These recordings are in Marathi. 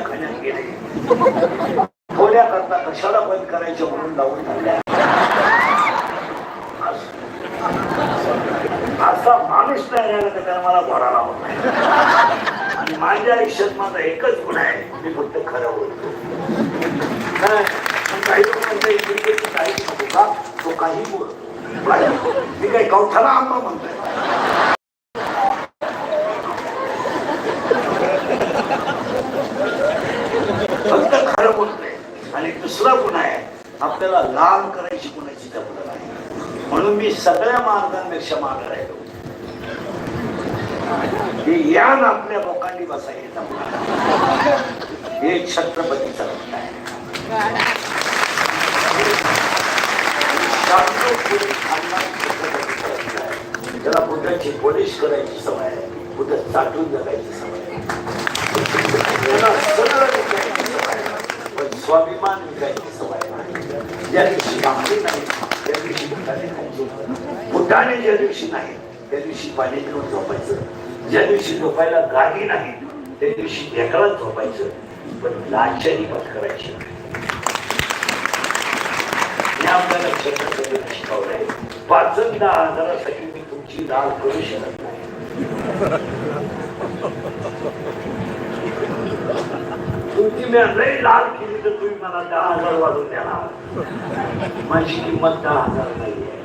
खाण्यात गेले थोड्या करता कशाला बंद करायचं म्हणून लावून टाकल्या असा माणूस नाही राहिला तर मला घोडा लावत नाही आणि माझ्या आयुष्यात माझा एकच गुण आहे मी फक्त खरं बोलतो काही लोक म्हणतात क्रिकेटची काही नको का तो काही बोलतो मी काही कवठाला आंबा म्हणतोय फक्त खरं बोलतोय. आणि दुसरा गुण आहे आपल्याला लांब करायची कुणाची जमलं नाही. म्हणून मी सगळ्या मार्गांपेक्षा मागे राहिलो हे यान आपल्या लोकांनी बसायला हे छत्रपतीचा रत्न आहे. बुद्धाची पोलिश करायची सवय आहे बुद्ध चाटून जगायची सवय आहे त्याला सरळ विकायची सवय आहे. पण स्वाभिमान विकायची सवय ज्या दिवशी भाकरी नाही त्या दिवशी बुद्धाने खायची बुद्धाने ज्या दिवशी नाही त्या दिवशी पाणी पिऊन झोपायचं. ज्या दिवशी झोपायला गाडी नाही त्या दिवशी ढेकळत झोपायचं. पण लाचारी करायची नाही. हे आपल्याला छत्रपतीने शिकवलंय पाचन दहा मी तुमची लाल करू शकत नाही. तुमची मी लय लाल केली तर तुम्ही मला दहा हज़ार वाढून देणार माझी किंमत दहा हज़ार नाही आहे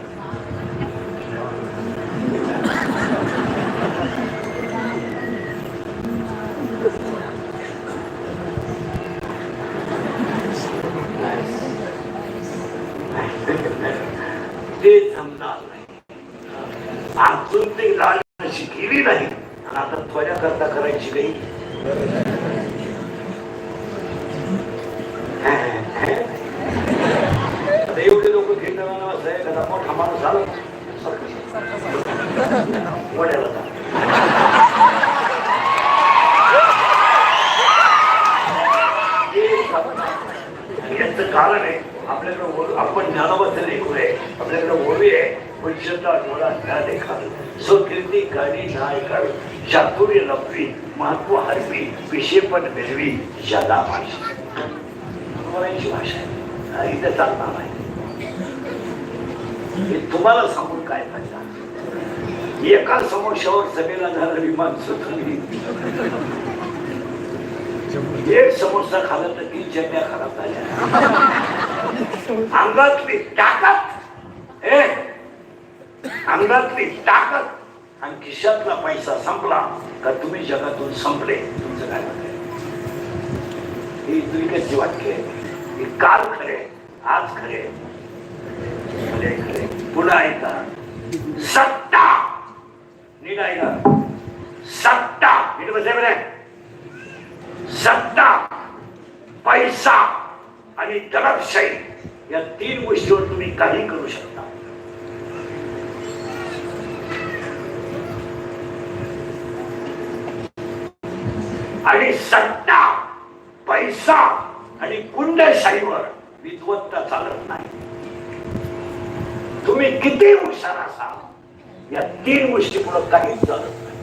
ते जमणार नाही। अजून ते लाल अशी केली नाही। आता त्वऱ्या करता करायची नाही वड्याला याचं कारण आहे आपल्याकडे आपण ज्ञानाबद्दल लेखू आहे आपल्याकडे ओवी आहे पण श्रद्धा डोळा ज्ञान देखाल स्वकीर्ती गाणी ना ऐकावी चातुर्य लपवी महत्त्व हरवी विषेपण मिळवी जला भाषा बोलायची भाषा आहे. हा, इथं चालणार नाही. तुम्हाला सांगून काय फायदा? एका समोरच्यावर सभेला झालेली माणसं तुम्ही एक समोसा खाला तर तीन चटण्या खराब झाल्या अंगातली ताकद ए अंगातली ताकद आणि खिशातला पैसा संपला का तुम्ही जगातून संपले तुमचं काय म्हणणं ही द्विगतची वाक्य आहे. काल खरे आज खरे. खरे पुन्हा ऐका सत्य ऐका सत्ता नीट सत्ता पैसा आणि दडपशाही या तीन गोष्टीवर तुम्ही काही करू शकता आणि सत्ता पैसा आणि गुंडशाहीवर विद्वत्ता चालत नाही तुम्ही किती हुशार असाल या तीन गोष्टी पुढे काहीच चालत नाही.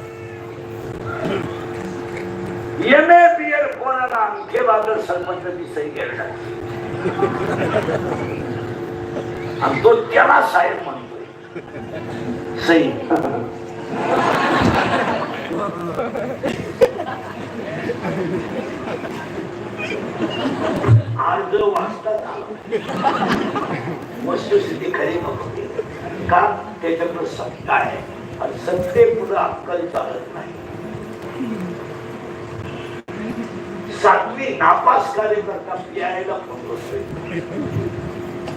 एम ए बी एड कोणाला अंगठे बाजार सरपंचाची सही घ्यायला आणि तो त्याला साहेब म्हणतोय. सही आज जो वाचता वस्तुस्थिती खरी नव्हती. का त्याच्याकडे सत्ता आहे. आणि सत्ते अक्कल चालत नाही. सातवी नापास कार्यकर्ता पियायला फसतोय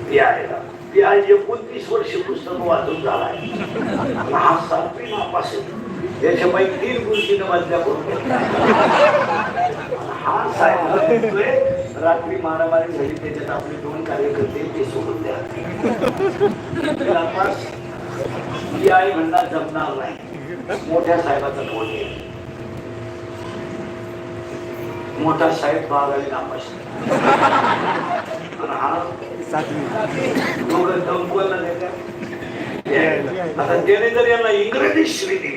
पियायला पिया एकोणतीस वर्ष पुस्तक वाचून झालाय. आहे हा सातवी नापास आहे. याच्यापैकी तीन गोष्टीनं वाचल्या करून हा साहेब रात्री मारामारी झाली त्याच्यात आपले दोन कार्यकर्ते ते सोडून द्या नापास पियाय म्हणणार जमणार नाही मोठ्या साहेबाचा फोन मोठा साहेब नापास आणि हा दोघं दमकवला नाही? आता त्याने जर यांना इंग्रजी श्री